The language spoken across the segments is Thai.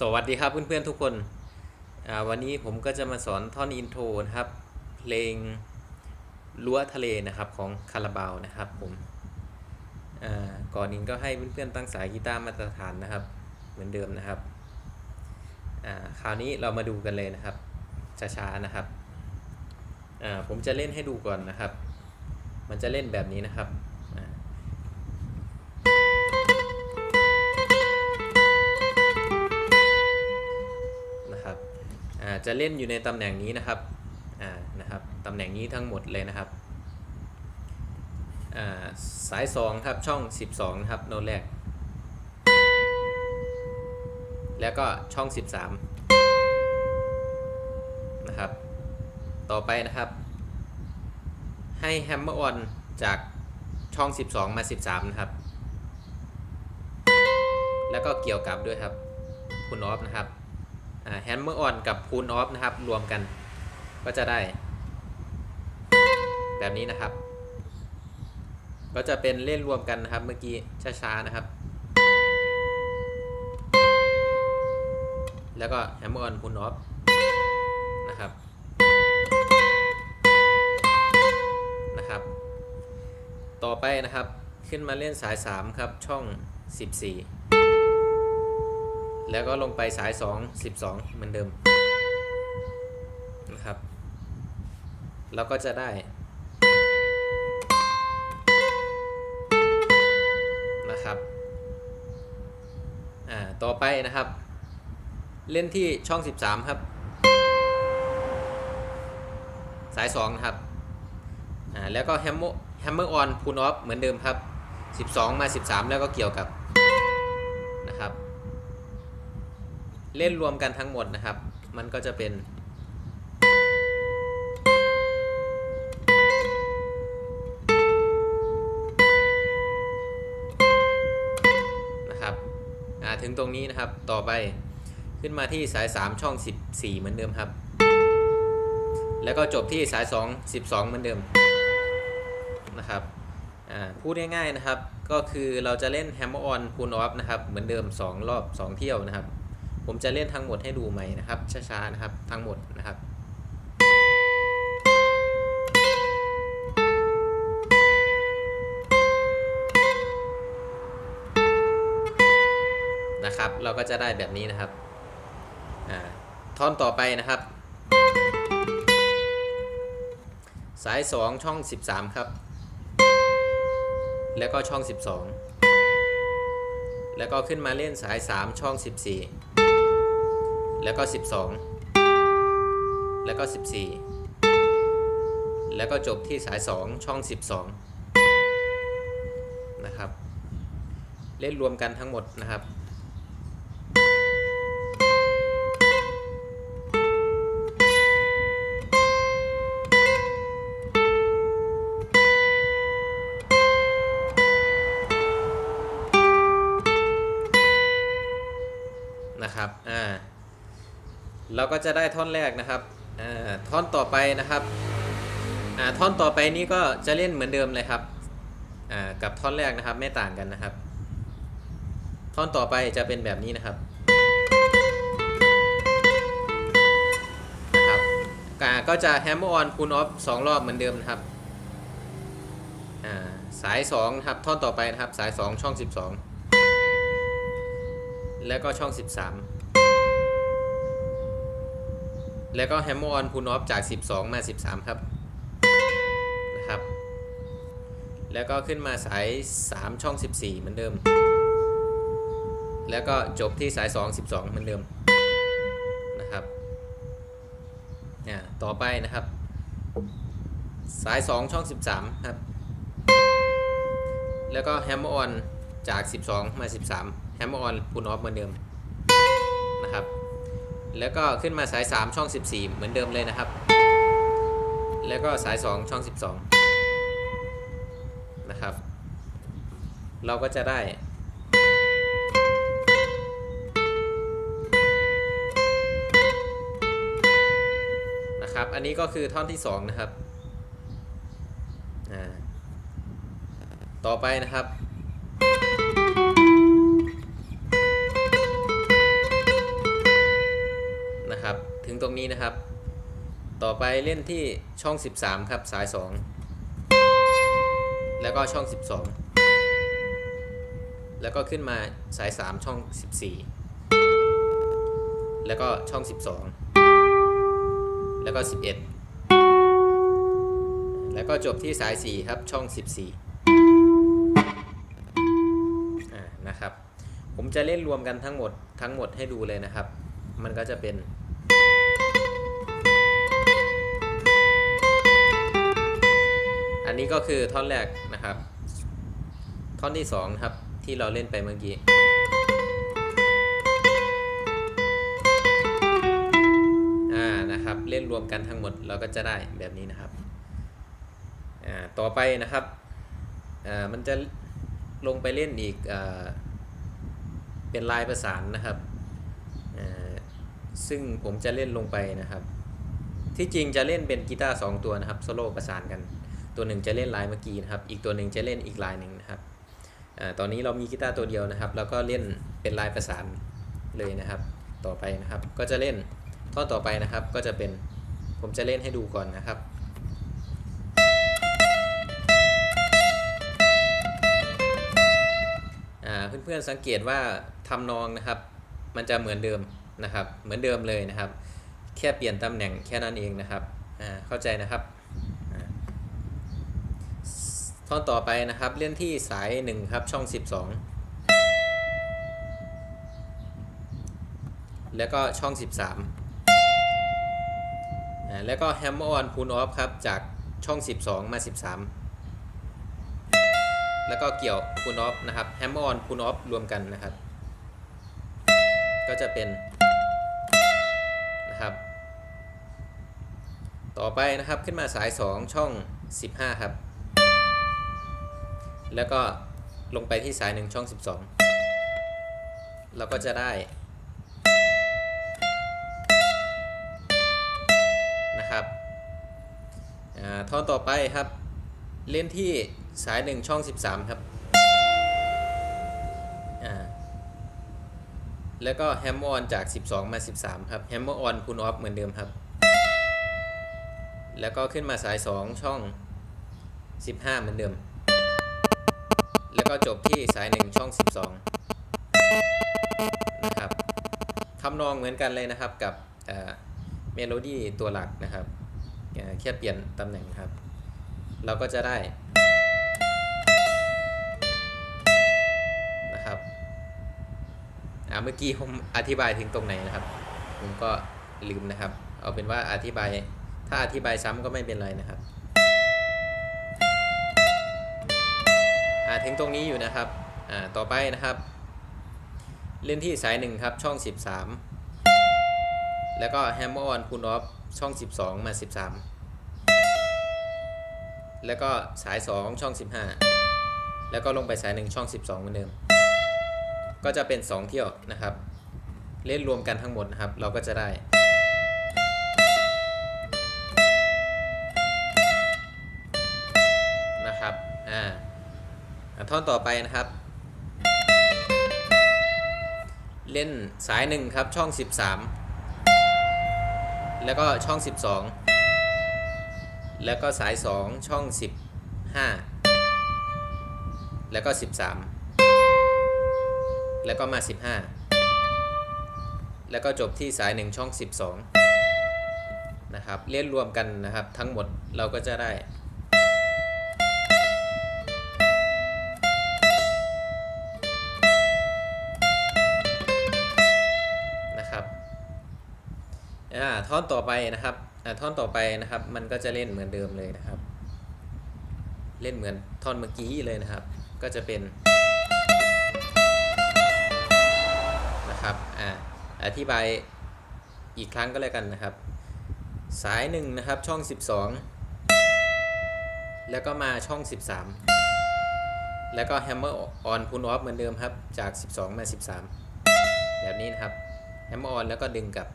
สวัสดีครับเพื่อนๆทุกคนวันนี้ผมก็จะมาสอนท่อนอินโทรนะครับ เพลงรั้วทะเลนะครับของคาราบาวนะครับผมก่อนอื่นก็ให้เพื่อนๆตั้งสายกีตาร์มาตรฐานนะครับ เหมือนเดิมนะครับคราวนี้เรามาดูกันเลยนะครับช้าๆนะครับผมจะเล่นให้ดูก่อนนะครับ มันจะเล่นแบบนี้นะครับ จะเล่นอยู่ในตำแหน่งนี้นะครับอ่านะครับตำแหน่งนี้ทั้งหมดเลยนะครับอ่าสาย2ครับช่อง 12นะครับโน้ตแรก แล้วก็ช่อง 13นะครับต่อไปนะครับ ให้แฮมเมอร์ออนจากช่อง 12 มา 13 นะครับ แล้วก็เกี่ยวกับด้วยครับ คุณออฟนะครับ แฮมเมอร์ออนกับพูนออฟนะครับ รวมกัน ก็จะได้ แบบนี้นะครับ ก็จะเป็นเล่นรวมกันนะครับ เมื่อกี้ช้าๆนะครับ แล้วก็แฮมเมอร์ออนพูนออฟนะครับนะครับ ต่อไปนะครับ ขึ้นมาเล่นสาย 3 ครับช่อง 14 แล้วก็ลงไปสาย 2 12 เหมือนเดิมนะครับเราก็จะได้นะครับอ่าต่อไปนะครับ เล่นที่ช่อง 13 ครับ สาย2นะครับอ่าแล้วก็แฮมเมอร์แฮมเมอร์ออนพูนออฟเหมือนเดิมครับ 12 มา 13 แล้วก็เกี่ยวกับนะครับ เล่นรวมกันทั้งหมดนะครับ มันก็จะเป็น นะครับอ่าถึงตรงนี้นะครับต่อไปขึ้นมาที่สาย 3 ช่อง 14 เหมือนเดิมครับ แล้วก็จบที่สาย 2 12 เหมือนเดิมนะครับอ่าพูดง่ายๆนะครับ ก็คือเราจะเล่นแฮมเมอร์ออนพูนออฟนะครับ เหมือนเดิม 2 รอบ 2 เที่ยวนะครับ ผมจะเล่นทั้งหมดให้ดูใหม่นะครับ ช้าๆนะครับ ทั้งหมดนะครับนะครับ เราก็จะได้แบบนี้นะครับท่อนต่อไปนะครับ สาย 2 ช่อง 13 ครับ แล้วก็ช่อง 12 แล้วก็ขึ้นมาเล่นสาย 3 ช่อง 14 แล้วก็ 12 แล้วก็ 14 แล้วก็จบที่สาย 2 ช่อง 12 นะครับ เล่นรวมกันทั้งหมดนะครับนะครับ อ่า เราก็จะได้ท่อนแรกนะครับท่อนต่อไปนะครับท่อนต่อไปนี้ก็จะเล่นเหมือนเดิมเลยครับกับท่อนแรกนะครับไม่ต่างกันนะครับ ท่อนต่อไปจะเป็นแบบนี้นะครับนะครับก็จะแฮมเมออนคูณออฟสองรอบเหมือนเดิมนะครับสาย2ครับท่อนต่อไปนะครับสาย 2 ช่อง 12 แล้วก็ช่อง 13 แล้วก็แฮมมอร์อนพูนออฟจาก 12 มา 13 ครับนะครับ แล้วก็ขึ้นมาสาย 3 ช่อง 14 เหมือนเดิม แล้วก็จบที่สาย 2 12 เหมือนเดิมนะครับอ่าต่อไปนะครับ สาย 2 ช่อง 13 ครับ แล้วก็แฮมมอร์อนจาก 12 มา 13 แฮมมอร์ออนพูนออฟเหมือนเดิมนะครับ แล้วก็ขึ้นมาสาย 3 ช่อง 14 เหมือนเดิมเลยนะครับ แล้วก็สาย 2 ช่อง 12 นะครับ เราก็จะได้นะครับอันนี้ก็คือท่อนที่ 2 นะครับ ต่อไปนะครับ ถึงตรงนี้นะครับ ต่อไปเล่นที่ช่อง 13 ครับสาย 2 แล้วก็ช่อง 12 แล้วก็ขึ้นมาสาย 3 ช่อง 14 แล้วก็ช่อง 12 แล้วก็ 11 แล้วก็จบที่สาย 4 ครับช่อง 14 อ่านะครับผมจะเล่นรวมกันทั้งหมดทั้งหมดให้ดูเลยนะครับ มันก็จะเป็น อันนี้ก็คือท่อนแรกนะครับ ท่อนที่สองนะครับที่เราเล่นไปเมื่อกี้ อ่า นะครับ เล่นรวมกันทั้งหมดเราก็จะได้แบบนี้นะครับ อ่า ต่อไปนะครับ อ่า มันจะลงไปเล่นอีก อ่า เป็นลายประสานนะครับ อ่า ซึ่งผมจะเล่นลงไปนะครับ ที่จริงจะเล่นเป็นกีตาร์สองตัวนะครับโซโล่ประสานกัน ตัวหนึ่งจะเล่นลายเมื่อกี้นะครับ อีกตัวหนึ่งจะเล่นอีกลายหนึ่งนะครับอตอนนี้เรามีกีตาร์ตัวเดียวนะครับ แล้วก็เล่นเป็นลายประสานเลยนะครับ ต่อไปนะครับ ก็จะเล่นท่อนต่อไปนะครับ ก็จะเป็น ผมจะเล่นให้ดูก่อนนะครับเพื่อนๆสังเกตว่าทำนองนะครับ มันจะเหมือนเดิม นะครับ เหมือนเดิมเลยนะครับ แค่เปลี่ยนตำแหน่งแค่นั้นเองนะครับเข้าใจนะครับท่อนต่อไปนะครับเล่นที่สาย 1 ครับช่อง 12 แล้วก็ช่อง 13อ่าแล้วก็แฮมเมอร์ออนพูนออฟครับจากช่อง 12 มา 13 แล้วก็เกี่ยวพูนออฟนะครับแฮมเมอร์ออนพูนออฟรวมกันนะครับ ก็จะเป็น นะครับ ต่อไปนะครับขึ้นมาสาย 2 ช่อง 15 ครับ แล้วก็ลงไปที่สาย 1 ช่อง 12 เราก็จะได้นะครับท่อนต่อไปครับ เล่นที่สาย 1 ช่อง 13 ครับ แล้วก็แฮมเมอร์ออนจาก 12 มา 13 ครับแฮมเมอร์ออนพูนออฟเหมือนเดิมครับ แล้วก็ขึ้นมาสาย 2 ช่อง 15 เหมือนเดิม แล้วก็จบที่สาย 1 ช่อง 12 นะครับทำนองเหมือนกันเลยนะครับกับเมโลดี้ตัวหลักนะครับแค่เปลี่ยนตำแหน่งครับ เราก็จะได้ เมื่อกี้ผมอธิบายถึงตรงไหนนะครับ ผมก็ลืมนะครับ เอาเป็นว่าอธิบาย ถ้าอธิบายซ้ำก็ไม่เป็นไรนะครับถึงตรงนี้อยู่นะครับต่อไปนะครับ เล่นที่สายหนึ่งครับช่อง 13 แล้วก็แฮมเมอร์ออนพูนออฟช่อง 12 มา 13 แล้วก็สาย 2 ช่อง 15 แล้วก็ลงไปสาย 1 ช่อง 12 เหมือนเดิม ก็จะเป็น 2 เที่ยวนะครับ เล่นรวมกันทั้งหมดนะครับ เราก็จะได้ นะครับ อ่าท่อนต่อไปนะครับ เล่นสาย 1 ครับช่อง 13 แล้วก็ช่อง 12 แล้วก็สาย 2 ช่อง 15 แล้วก็ 13 แล้วก็มา 15 แล้วก็จบที่สาย 1 ช่อง 12 นะครับ เล่นรวมกันนะครับ ทั้งหมดเราก็จะได้ นะครับอ่าท่อนต่อไปนะครับอ่าท่อนต่อไปนะครับ มันก็จะเล่นเหมือนเดิมเลยนะครับ เล่นเหมือนท่อนเมื่อกี้เลยนะครับ ก็จะเป็น นะครับอ่าอธิบายอีกครั้งก็แล้วกันนะครับ สายหนึ่งนะครับช่อง 12 แล้วก็มาช่อง 13 แล้วก็แฮมเมอร์ออนพูนออฟเหมือนเดิมครับ จาก 12 มา 13 แบบนี้นะครับแฮมเมอร์ออนแล้วก็ดึงกลับ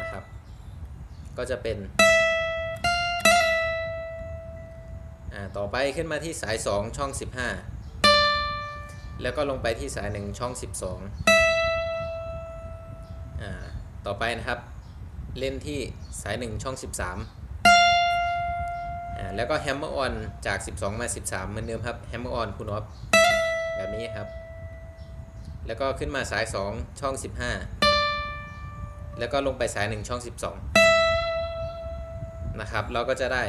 นะครับ ก็จะเป็นอ่าต่อไปขึ้นมาที่สาย 2 ช่อง 15 แล้วก็ลงไปที่สาย 1 ช่อง 12อ่า ต่อไปนะครับ เล่นที่สาย 1 ช่อง 13อ่าแล้วก็แฮมเมอร์ออนจาก 12 มา 13 เหมือนเดิมครับแฮมเมอร์ออนคุณออฟแบบนี้ครับ แล้วก็ขึ้นมาสาย 2 ช่อง 15 แล้วก็ลงไปสาย 1 ช่อง 12 นะครับ เราก็จะได้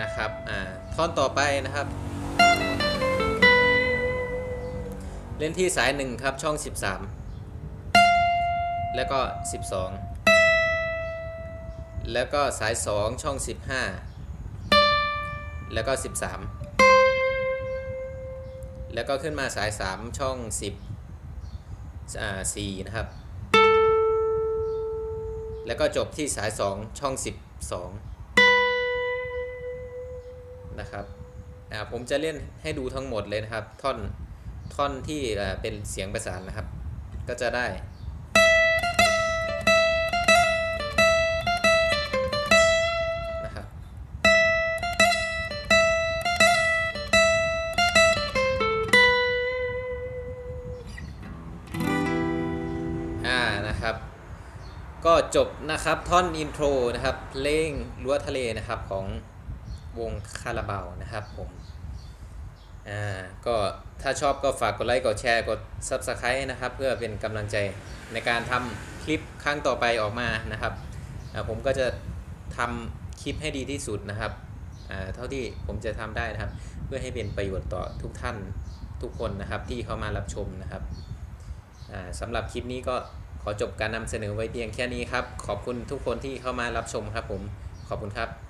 นะครับ อ่า ท่อนต่อไปนะครับ เล่นที่สาย1ครับช่อง 13 แล้วก็ 12 แล้วก็สาย 2 ช่อง 15 แล้วก็ 13 แล้วก็ขึ้นมาสาย 3 ช่อง 10อ่า4นะครับ แล้วก็จบที่สาย 2 ช่อง 12 นะครับอ่าผมจะเล่นให้ดูทั้งหมดเลยนะครับท่อน ท่อนที่เป็นเสียงประสานนะครับ ก็จะได้ นะครับ อ่า นะครับ ก็จบนะครับท่อนอินโทรนะครับเพลงรั้วทะเลนะครับของวงคาราบาวนะครับผม อ่าก็ถ้าชอบก็ฝากกดไลค์กดแชร์กด Subscribe นะครับ เพื่อเป็นกำลังใจในการทำคลิปครั้งต่อไปออกมานะครับผมก็จะทำคลิปให้ดีที่สุดนะครับเท่าที่ผมจะทำได้นะครับ เพื่อให้เป็นประโยชน์ต่อทุกท่านทุกคนนะครับที่เข้ามารับชมนะครับสำหรับคลิปนี้ก็ขอจบการนำเสนอไว้เพียงแค่นี้ครับ ขอบคุณทุกคนที่เข้ามารับชมครับผม ขอบคุณครับ